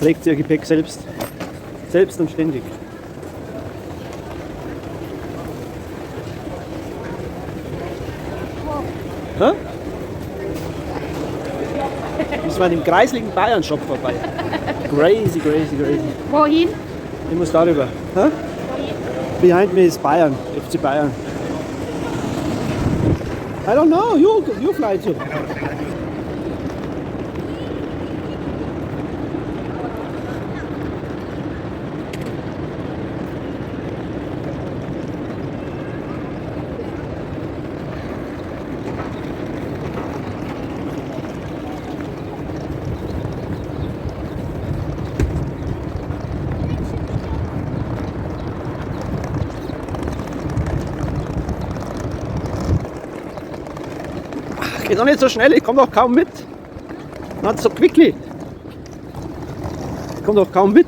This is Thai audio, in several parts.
trägt ihr Gepäck selbst. Selbst und ständig. Hä? Müssen wir an dem kreisligen Bayern-Shop vorbei. Crazy, crazy, crazy. Wohin? Ich muss darüber. Hä? Behind me is Bayern, FC Bayern. I don't know, you, you fly to. Geht doch nicht so schnell, ich komme doch kaum mit. Not so quickly. Ich komme doch kaum mit.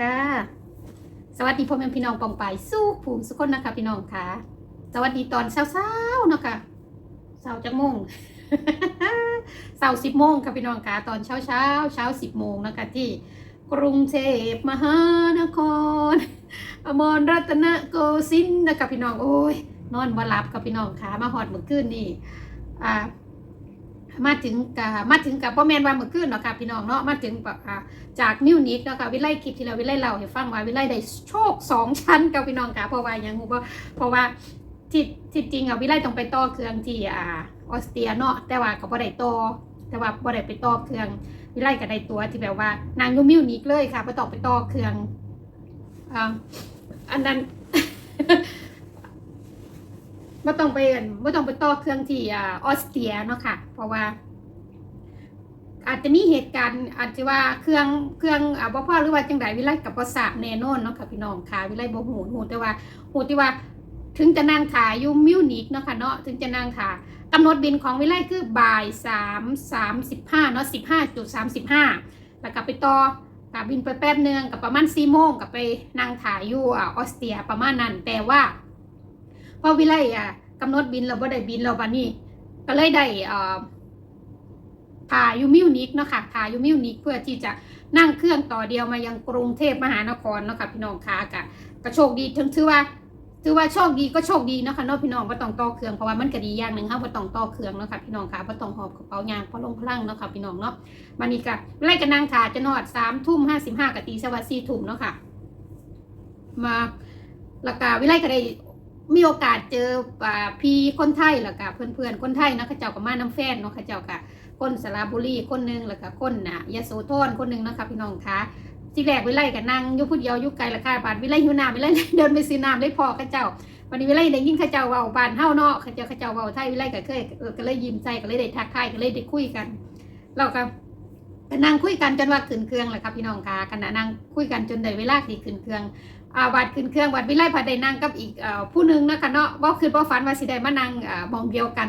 ค่ะ สวัสดีพ่อแม่พี่น้องปองไปายสู้ผู้สุคนนะคะ พี่น้องค่ะ สวัสดีตอนเช้าๆนาะคะเช้าจักโมงเช้าสิบโมงค่ะพี่น้องค่ะตอนเช้าเช้าเช้าสิบโมงนะคะที่กรุงเทพมหานคร อมรรัตนโกสินทร์นะคะพี่น้องโอ้ยนอนบ่หลับค่ะพี่น้องค่ะมาหอดเมื่อคืนนี่อ่า มาถึงกับมาถึงกับพ่อแมนว่าเมื่อคืนเนาะค่ะพี่น้องเนาะมาถึงแบบจากมิวนิกเนาะค่ะวิไลคลิปที่เราวิไลเล่าให้ฟังว่าวิไลได้โชคสองชั้นกับพี่น้องค่ะเพราะว่าอย่างงูเพราะเพราะว่าที่ที่จริงอะวิไลต้องไปต่อเครื่องที่อ่าออสเตรียเนาะแต่ว่าก็บ่ได้ต่อแต่ว่าบ่ได้ไปต่อเครื่องวิไลก็ได้ตัวที่แบบว่านางยูมิวนิกเลยค่ะบ่ต้อไปต่อเครื่องอ่าอันนั้น ไม่ต้องไปไม่ต้องไปต่อเครื่องที่ออสเตรียเนาะค่ะ เพราะว่า อาจจะมีเหตุการณ์อาจจะว่าเครื่องเครื่องอ่าบ่พ่อหรือว่าจังไดวิไลกับประสาแน่นอนเนาะค่ะพี่น้องค่ะวิไลบ่หูหูแต่ว่าหูที่ว่า ถึงจะนั่งขายอยู่มิวนิกเนาะค่ะเนาะถึงจะนั่งขากำหนดบินของวิไลคือบ่ายสามสามสิบห้าเนาะสิบห้าจุดสามสิบห้าแล้วก็ไปต่อกับบินไปแป๊บเนึงกับประมาณสี่โมงกับไปนั่งถ่ายอยู่ออสเตรียประมาณนั้น แต่ว่า อวิไลอะกำหนดบินเราบ่ได้บินเราบัดนี้ก็เลยได้อ่ถ่ายูมิวนิกเนาะค่ะถ่ายูมิวนิกเพื่อที่จะนั่งเครื่องต่อเดียวมายังกรุงเทพมหานครเนาะค่ะพี่น้องค่ะกะก็โชคดีถึงถือว่าถือว่าโชคดีก็โชคดีเนาะค่ะเนาะพี่น้องว่าต้องต่อเครื่องเพราะว่ามันก็ดีอย่างหนึ่งค่ะว่าต้องต่อเครื่องเนาะค่ะพี่น้องค่ะว่าต้องหอบกระเป๋ายางเพราะลงพลังเนาะค่ะพี่น้องเนาะมันนี่ก็ไล่กันนั่งถ่าจะนอดสามทุ่มห้าสิบห้ากะตีสวัสดิ์สี่ทุ่มเนาะค่ะ มาล้วก็วิไลก็ได้ มีโอกาสเจออ่าพี่คนไทยแล้วก็เพื่อนๆคนไทยเนาะเขาเจ้าก็มาน้ำแฟนเนาะเขาเจ้าก็คนสระบุรีคนหนึงแล้วก็คนน่ะยโสธรคนหนึงนะคะพี่น้องคะที่แรกวิไลก็นั่งยู่ผู้เยวยู่ไกลละค่ะบาดวิไลหิวน้ำวิไลเดินไปซื้อน้ำได้พอเขาเจ้าวันนี้วิไลได้ยินเขาเจ้าเว้าบานเฮาเนาะเขาเจ้าเขาเจ้าเว้าไทยวิไลก็เคยเออก็เลยยิ้มใจก็เลยได้ทักทายก็เลยได้คุยกันเราก็ก็นั่งคุยกันจนว่าขึ้นเครื่องแหละครับพี่น้องคะขณะนั่งคุยกันจนได้เวลาที่ขึ้นเครื่อง วัดขึ้นเครื่องวัดวิไลพัดได้นั่งกับอีกอผู้นึงนะคะเนาะบ่คือบ่ฝันว่าสิได้มานั่งมองเดียวกัน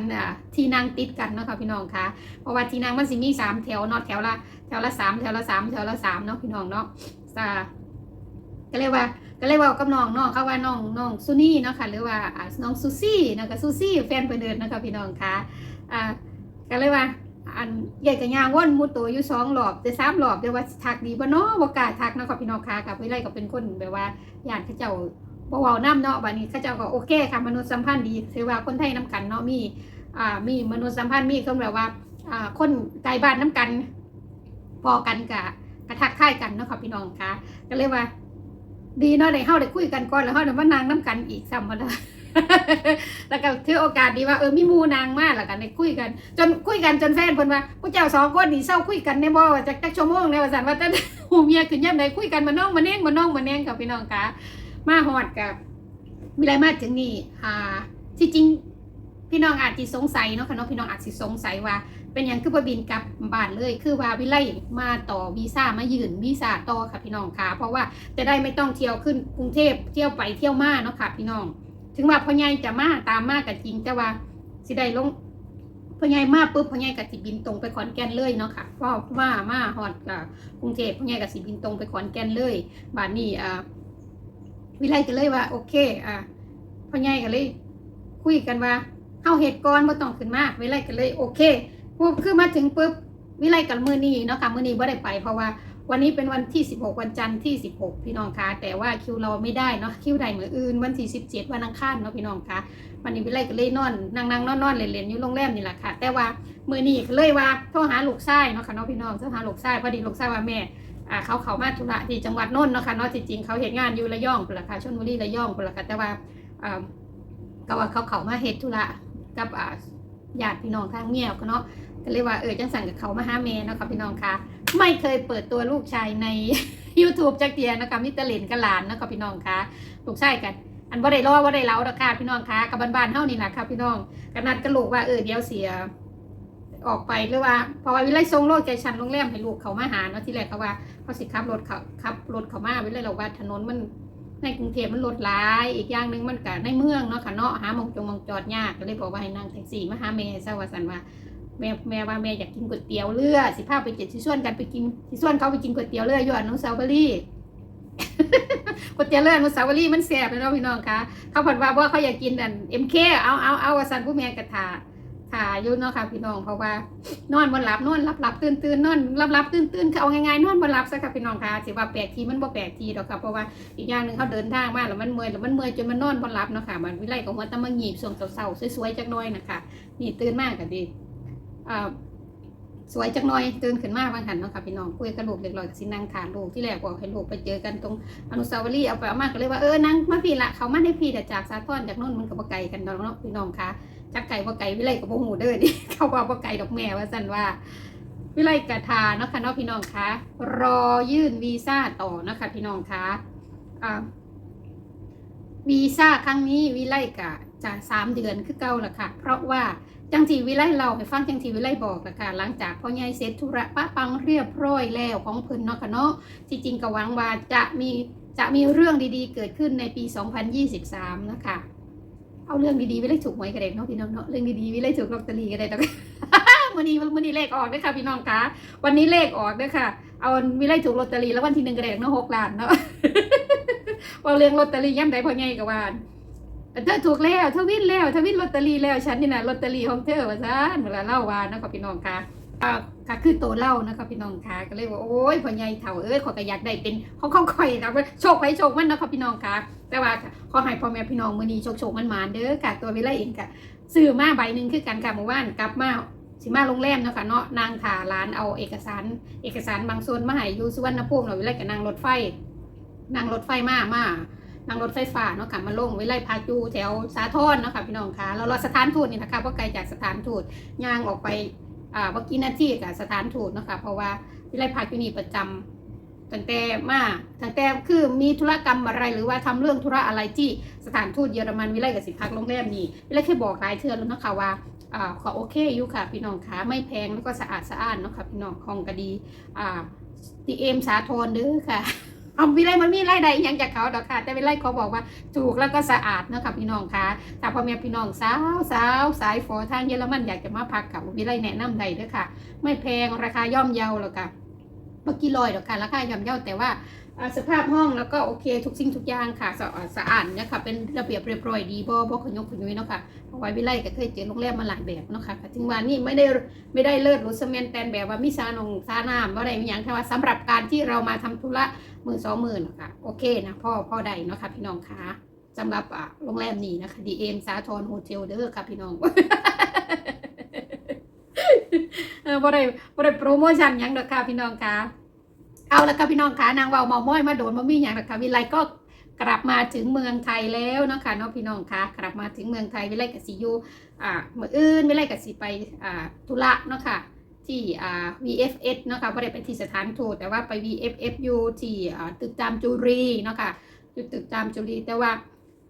ที่นั่งติดกันเนาะค่ะพี่น้องค่ะเพราะว่าที่นั่งมันสิมีสามแถวเนาะแถวละแถวละสามแถวละสามแถวละสามเนาะพี่น้องเนาะอ่าก็เลยกว่าก็เลยว่ากับน้องน้องเขาว่าน้องน้องซูนี่เนาะค่ะหรือว่าน้องซูซี่นะก็ซูซี่แฟนเพิ่นเดินนะคะพี่น้องค่ะอ่าก็เลยว่า อันใหญ่กับยางว่นหมูตัวอยู่สองหลอบแต่สามหลอบแต่ว่าทักดีบ่เนาะบ่กล้าทักนะค่ะพี่น้องค่ะกับวิไลก็เป็นคนแบบว่าญาติเขาเจ้าบ่เว้านํเนาะบัดนี้เขาเจ้าก็โอเคค่ะมนุษยสัมพันธ์ดีถือว่าคนไทยนํกันเนาะมีอ่ามีมนุษยสัมพันธ์มีคนแบบว่าอ่าคนไกลบ้านนํกันพอกันกะกระทักทายกันเนาะค่ะพี่น้องค่ะก็เลยว่า ดีเนาะได้เฮาได้คุยกันก่อนแล้วเฮาได้มานางนํกันอีกซ้ำบ่ล่ะ แล้วก็ถือโอกาสดีว่าเออมีมูนางมากแล้วกันได้คุยกัน จนคุยกันจนแฟนเพิ่นว่าผู้เจ้าสองคนนี่เศร้าคุยกันในบ่ว่าจักจักชั่วโมงแล้วว่าซั่นว่าแต่หูเมียขึ้นยามใดคุยกันมาน้องมาแน่งมาน้องมาแน่งกับพี่น้องค่ะมาฮอดกับมีอะไรมาถึงนี่อ่าที่จริงพี่น้องอาจสิสงสัยเนาะค่ะเนาะพี่น้องอาจสิสงสัยว่า เป็นหยังคือบ่บินกลับบ้านเลย คือว่าวิไลมาต่อวีซ่ามายื่นวีซ่าต่อค่ะพี่น้องค่ะ เพราะว่าจะได้ไม่ต้องเที่ยวขึ้นกรุงเทพเที่ยวไปเที่ยวมาเนาะค่ะพี่น้อง ถึงว่าพ่อใหญ่จะมาตามมาก็จริงแต่ว่าสิได้ลงพ่อใหญ่มาปุ๊บพ่อใหญ่ก็สิบินตรงไปขอนแก่นเลยเนาะค่ะเพราะว่ามาฮอดกับกรุงเทพพ่อใหญ่ก็สิบินตรงไปขอนแก่นเลยบาดนี้อ่าวิไลก็เลยว่า โอเค อ่าพ่อใหญ่ก็เลย คุยกันว่าเฮาเฮ็ดก่อนบ่ต้องขึ้นมาวิไลก็เลย โอเคปุ๊บคือมาถึงปุ๊บวิไลกับมือนี้เนาะค่ะมือนี้บ่ได้ไปเพราะว่า วันนี้เป็นวันที่ 16 วันจันทร์ที่ 16 พี่น้องคะแต่ว่าคิวเราไม่ได้เนาะคิวใดเหมื้ออื่นวันที่ 17 วันอังคารเนาะพี่น้องคะวันนี้วิไลก็เลยนอนนั่งนั่งนอนนอนเล่นเล่นอยู่โรงแรมนี่แหละค่ะ แต่ว่ามือนี้ก็เลยว่าโทรหาลูกชายเนาะค่ะเนาะพี่น้องโทรหาลูกชายพอดีลูกชายว่าแม่อ่าเขาเขามาธุระที่จังหวัดนนท์เนาะค่ะเนาะจริงๆเขาเหตุงานอยู่ระยองพุ่นละค่ะชลบุรีระยองพุ่นละค่ะแต่ว่าอ่าก็ว่าเขาเขามาเหตุธุระกับอ่าญาติพี่น้องทางเมียก็เนาะก็เลยว่าเออจังสันกับเขามาหาแม่เนาะค่ะพี่น้องค่ะ ไม่เคยเปิดตัวลูกชายใน YouTube จักเทียนะคะมิตรเลนกับหลานนะคะพี่น้องคะลูกชายกัน อันบ่ได้รอบ่าได้เล้าดอกค่ะพี่น้องคะกับบ้านๆเฮานี่แหละค่ะพี่น้องกันัดกับลูกว่าเออเดี๋ยวเสียออกไปหรือว่าพราะว่าวิไลส่งโลเคชั่นโรงแรมให้ลูกเขามาหาเนาะที่แรกเขาว่าเขาสิขับรถเขาขับรถเขามาวิไลเราว่าถนนมันในกรุงเทพมันรถหลาย อีกอย่างหนึ่งมันก็ในเมืองเนาะค่ะเนาะหามองจงมองจอดยากก็เลยบอกว่าให้นั่งแท็กซี่มาหาแม่ซะว่าสันว่า แม่แม่ว่าแม่อยากกินก๋วยเตี๋ยวเรือสิพาไปเจ็ดสิส่วนกันไปกินสิส่วนเขาไปกินก๋วยเตี๋ยวเรืออยู่อนุสาวรีย์ก๋วยเตี๋ยวเรืออนุสาวรีย์มันแซ่บเลยเนาะพี่น้องคะเขาผัดว่าว่าเขาอยากกินอันเอ็มเคเอาเอาเอาสันผู้แม่กระถาถ่าอยู่เนาะค่ะพี่น้องเพราะว่านอนบนหลับนอนหลับหลับตื่นตื่นนอนหลับหลับตื่นตื่นคือเอาง่ายๆนอนบนหลับซะค่ะพี่น้องค่ะสิว่าแปลกทีมันบ่แปลกทีดอกค่ะเพราะว่าอีกอย่างหนึ่งเขาเดินทางมาแล้วมันเมื่อยแล้วมันเมื่อยจนมันนอนบนหลับเนาะค่ะมันวิไลของมันต้องมาหยีบส่งเสาๆสวยๆจักน่อยนะคะนี่ตื่นมากกันดี สวยจักหน่อยตื่นขึ้นมาบางหันเนาะค่ะพี่น้องคุยกับลูกเล็กน้อยสินั่งถามลูกที่แรกบอกให้ลูกไปเจอกันตรงอนุสาวรีย์เอาไปเอามาก็เลยว่าเออนั่งมาพี่ละเขามาได้พี่แต่จากสาทรจากโน่นมันกับไก่กันดอกเนาะพี่น้องคะจักไก่บ่ไก่วิไลกับบ่หูเด้อนี่เขาบอกบ่ไก่ดอกแม่ว่าสั่นว่า วิไลกะทาเนาะค่ะเนาะพี่น้องคะรอยื่นวีซ่าต่อเนาะคะพี่น้องคะอ่าวีซ่าครั้งนี้วิไลกะจะสามเดือนคือเก่าละค่ะ เพราะว่า จังทีวิไลเราให้ฟังจังทีวิไลบอกละค่ะหลังจากพ่อใหญ่เสร็จธุระปะปังเรียบร้อยแล้วของเพิ่นเนาะค่ะเนาะที่จริงก็หวังว่าจะมีจะมีเรื่องดีๆ เกิดขึ้นในปี 2023 นะคะ เอาเรื่องดีๆว้เลถูกหวยกันเด็กเนาะพี่น้องเนาะเรื่องดีๆว้เลถูกลอตเตอรี่กันเด็กเนาะวันนี้วันนี้เลขออกด้วยค่ะพี่น้องคะวันนี้เลขออกด้วยค่ะ เอาวิไลถูกลอตเตอรี่แล้ววันที่หนึ่งกระเด็กเนาะหกล้านเนาะว่าเรื่องลอตเตอรี่ย่ำใดพอไงกับว่า เธอถูกแล้วเธอวินแล้วเธอวินลอตเตอรี่แล้วฉันนี่นะลอตเตอรี่ของเธอว่าซั่นเวลาเล่าว่านะคะพี่น้องค่ะอ่าก็คือโตเล่านะคะพี่น้องค่ะก็เลยว่าโอ้ยพ่อใหญ่เฒ่าเอ้ยขอยก็อยากได้เป็นของของข่อยนะโชคไปโชคมันนะคะพี่น้องค่ะแต่ว่าขอให้พ่อแม่พี่น้องมื้อนี้โชคโชคมันมาเด้อค่ะตัววิไลเองค่ะซื้อมาใบหนึงคือกันค่ะเมื่อวานกลับมาสิมาโรงแรมเนาะค่ะเนาะนางถ่าร้านเอาเอกสาร เอกสารบางส่วนมาให้อยู่สุวรรณภูมิเนาะวิไลก็นั่งรถไฟนั่งรถไฟมามา นั่งรถไฟฟ้าเนาะค่ะมาลงไว้ไล่พาจูแถวสาทรเนาะค่ะพี่น้องค่ะแล้วรอสถานทูตนี่นะคะเพราะไกลจากสถานทูตย่างออกไปอ่าเมื่อกี้นาทีกับสถานทูตเนาะค่ะเพราะว่าวิไลพาจูนี่ประจำตั้งแต่มาตั้งแต่คือมีธุรกรรมอะไรหรือว่าทำเรื่องธุระอะไรที่สถานทูตเยอรมันวิไลกับสิพักโรงแรมนี่วิไลเคยบอกหลายเทื่อแล้วนะคะว่าอ่าขอโอเคอยู่ค่ะพี่น้องค่ะไม่แพงแล้วก็สะอาดสะอ้านเนาะค่ะพี่น้องของก็ดีอ่าตีเอ็มสาทรเด้อค่ะ เอาวิไลมันมีรายได้อิหยังจากเขาดอกค่ะ แต่วิไลเขาบอกว่าถูกแล้วก็สะอาดเนาะค่ะพี่น้องค่ะถ้าพ่อแม่พี่น้องสาวสาวสายฝอทางเยอรมันอยากจะมาพักกับวิไลแนะนำได้เด้อค่ะ ไม่แพงราคาย่อมเยาหรอกค่ะเมื่อกี้ลอยดอกค่ะราคาย่อมเยาแต่ว่า สภาพห้องแล้วก็โอเคทุกสิ่งทุกอย่างค่ะสะอาดสะอาดเนี่ยค่ะเป็นระเบียบเรียบร้อยดีบ่บ่ขยกขยุยเนาะค่ะเพราะว่าวิไลก็เคยเจอโรงแรมมาหลายแบบเนาะค่ะก็ถึงว่านี่ไม่ได้ไม่ได้เลิศหรูเสเมนแตนแบบว่ามิซานงซาน้ำว่าอะไรอย่างแต่ว่าสำหรับการที่เรามาทำธุระหมื่นสองหมื่นค่ะโอเคนะพ่อพ่อใดเนาะค่ะพี่น้องคะสำหรับอะโรงแรมนี้นะคะดีเอ็มสาทรโฮเทลเด้อค่ะพี่น้องเออบ่ได้บ่ได้โปรโมชั่นยังดอกค่ะพี่น้องคะ เอาละค่ะพี่น้องคะนางเวาเมาม้อยมาโดนบ่มีหยังดอกค่ะวิไลก็กลับมาถึงเมืองไทยแล้วเนาะค่ะเนาะพี่น้องคะกลับมาถึงเมืองไทยวิไลกับสิยูอ่าเมื่ออื่นไม่ไรกับสิไปอ่าธุระเนาะค่ะที่อ่า VFS เนาะค่ะไม่ได้ไปที่สถานทูตแต่ว่าไป VFFU ที่อ่าตึกจามจุรีเนาะค่ะอยู่ตึกจามจุรีแต่ว่า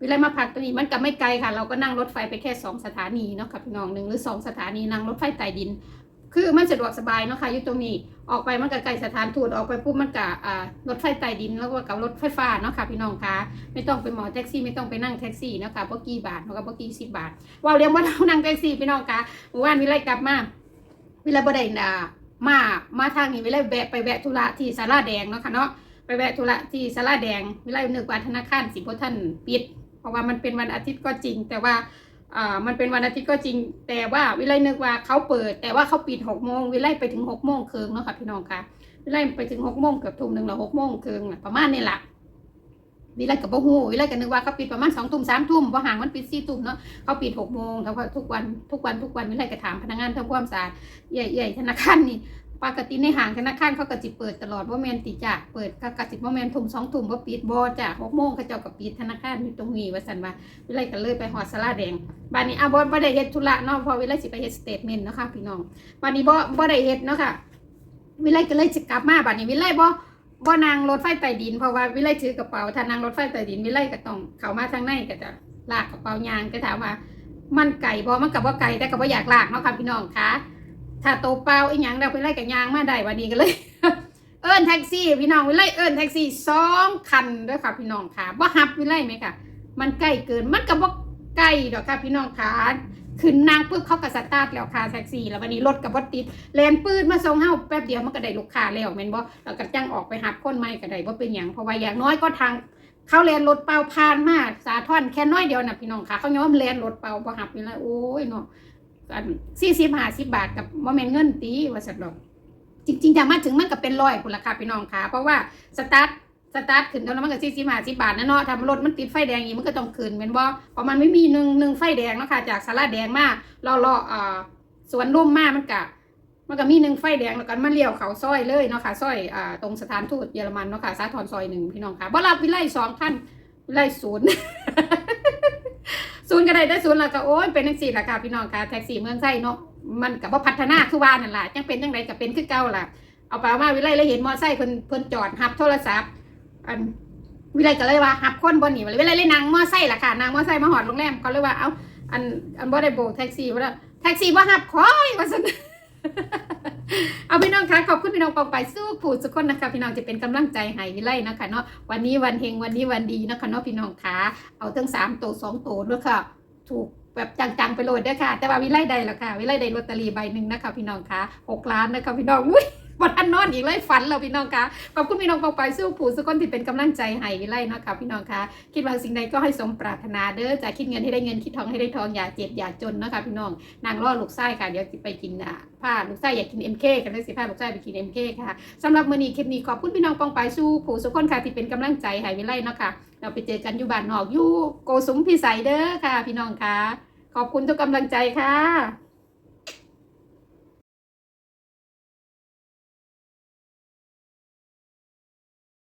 วิไลมาพักตรงนี้มันก็ไม่ไกลค่ะ เราก็นั่งรถไฟไปแค่ 2 สถานีเนาะค่ะพี่น้องหนึ่งหรือ 2 สถานีนั่งรถไฟใต้ดิน คือมันสะดวกสบายเนาะค่ะอยู่ตรงนี้ออกไปมันก็ไกลสถานทูตออกไปปุ๊บมันก็รถไฟใต้ดินแล้วก็กับรถไฟฟ้าเนาะค่ะพี่น้องคะไม่ต้องไปหมอแท็กซี่ไม่ต้องไปนั่งแท็กซี่เนาะค่ะเมื่อกี้บาทเนาะค่ะเมื่อกี้สิบบาทว่าเรียกว่าเรานั่งแท็กซี่พี่น้องคะเมื่อวานวิไลกลับมาวิไลบ่ได้อ่ามามาทางนี้วิไลแวะไปแวะธุระที่ศาลาแดงเนาะค่ะเนาะไปแวะธุระที่ศาลาแดงวิไลนึกว่าธนาคารสิบท่านปิด เพราะว่ามันเป็นวันอาทิตย์ก็จริง แต่ว่า อ่ามันเป็นวันอาทิตย์ก็จริง แต่ว่าวิไลนึกว่าเขาเปิด แต่ว่าเขาปิดหกโมงวิไลไปถึงหกโมงครึ่งเนาะค่ะพี่น้องคะวิไลไปถึงหกโมงเกือบทุ่มหนึ่งแล้วหกโมงครึ่งประมาณนี้แหละวิไลกับบ่ฮู้วิไลก็นึกว่าเขาปิดประมาณสองทุ่มสามทุ่มบ่ห่างมันปิดสี่ทุ่มเนาะเขาปิดหกโมงแล้วทุกวันทุกวันทุกวันวิไลก็ถามพนักงานทำความสะอาดใหญ่ๆธนาคารนี่ ปกติในห้างธนาคารเขาก็จิเปิดตลอดว่าแมนติจ้ะเปิดก็กสิบ่แมนทุ่มสองทุ่มบ่าปิดบ่จ้ะหกโมงเขาเจ้าก็ปิดธนาคารอยู่ตรงนี้ว่าซั่นว่าวิไลก็เลยไปหอดสลาแดงบ้านนี้อะบ่บ่ได้เฮ็ดธุระเนาะพอวิไลสิไปเฮ็ดสเตทเมนต์เนาะค่ะพี่น้องบ้านนี้บ่บ่ได้เฮ็ดเนาะค่ะวิไลก็เลยจะกลับมาบ้านนี้วิไลบ่บ่นางรถไฟใต้ดินเพราะว่าวิไลถือกระเป๋าถ้านางรถไฟใต้ดินวิไลก็ต้องเข้ามาทางในก็จะลากกระเป๋ายางก็ถามว่า มันไก่บ่มันกับว่าไก่แต่ก็บ่าอยากลากเนาะค่ะพี่น้องคะ ถ้าโตเปล่าอีหยังเราวิไล่กับยางมาได้วันนี้ก็เลย เอิ้นแท็กซี่ พี่น้องวิไลเอิ้นแท็กซี่สองคันด้วยค่ะพี่น้องค่ะบ่ฮับวิไลไหมค่ะ มันใกล้เกินมันก็บ่ใกล้ดอกค่ะพี่น้องค่ะขึ้นนางปุ๊บเขาก็สตาร์ทแล้วค่ะแท็กซี่ แล้ววันนี้รถกับบ่ติดแลนปืนมาส่งเฮาแป๊บเดียวมันก็ได้ลูกค้าแล้วแม่นบ่แล้วก็จังออกไปหับคนใหม่ก็ได้บ่เป็นหยังเพราะว่าอย่างน้อยก็ทางเขาแลนรถเปล่าผ่านมาสาท่อนแค่น้อยเดียวน่ะพี่น้องค่ะเขายอมแลนรถเปล่าบ่หับนี่ละโอ้ยเนาะ อัน40 50บาทกับบ่แม่นเงินตีว่าซั่นดอก จริงๆถ้ามาถึงมันก็เป็นร้อยพุ่นล่ะค่ะพี่น้องค่ะเพราะว่าสตาร์ทสตาร์ทขึ้นแล้วมันก็40 50บาทนะเนาะถ้ารถมันติดไฟแดงอีกมันก็ต้องขึ้นแม่นบ่เพราะมันไม่มีหนึ่งหนึ่งไฟแดงเนาะค่ะจากสาราแดงมาเลาะๆอ่าสวนร่มมามันก็มันก็มีหนึ่งไฟแดงแล้วกันมาเลี้ยวเขาซอยเลยเนาะค่ะซอยอ่าตรงสถานทูตเยอรมันเนาะค่ะสาทรซอยหนึ่งพี่น้องค่ะบ่รับวิไลสองท่านวิไลศูนย์ ศูนย์ก็ได้ได้ศูนย์แล้วก็โอ้ยเป็นจังซี่ล่ะค่ะพี่น้องค่ะแท็กซี่เมืองไทยเนาะมันก็บ่พัฒนาคือว่านั่นแหละจังเป็นจังไดก็เป็นคือเก่าล่ะเอาไปเอามาวิไลเลยเห็นมอไซค์เพิ่นเพิ่นจอดรับโทรศัพท์อันวิไลก็เลยว่ารับคนบ่หนีวิไลเลยนั่งมอไซค์ล่ะค่ะนั่งมอไซค์มาหอดโรงแรมเขาเลยว่าเอ้าอันอันบ่ได้โบกแท็กซี่ว่าแท็กซี่บ่ารับคอยว่าซั่น เอาพี่น้องคะขอบคุณพี่น้องปองไปสู้ผู้สุกคนนะคะ พี่น้องจะเป็นกำลังใจให้วิไลนะคะเนาะวันนี้วันเฮงวันนี้วันดีนะคะเนาะพี่น้องคะเอาทั้งสามตัวสองตัวด้วยค่ะ ถูกแบบจังๆไปโหลดด้วยค่ะ แต่ว่าวิไลใดล่ะค่ะวิไลใดลอตเตอรี่ใบหนึ่งนะคะพี่น้องคะหกล้านนะคะพี่น้องอุ้ย บทันนอนอีกเลยฝันเราพี่น้องคะขอบคุณพี่น้องปองไปสู้ผู้สุกคนที่เป็นกำลังใจให้วิไลเนาะค่ะพี่น้องคะคิดว่าสิ่งใดก็ให้สมปรารถนาเด้อจะคิดเงินให้ได้เงินคิดทองให้ได้ทองอย่าเจ็บอย่าจนเนาะค่ะพี่น้องนางรอลูกไส้ค่ะเดี๋ยวไปกินอะผ้าลูกไส้อยากกิน MK กันเลยสิผ้าลูกไส้ไปกิน MK ค่ะสำหรับมื้อนี้คลิปนี้ขอบคุณพี่น้องปองไปสู้ผู้สุกคนค่ะที่เป็นกำลังใจให้วิไลเนาะค่ะเราไปเจอกันอยู่บ้านนอกอยู่โกสุมพิสัยเด้อค่ะ พี่น้องคะขอบคุณทุกกำลังใจค่ะ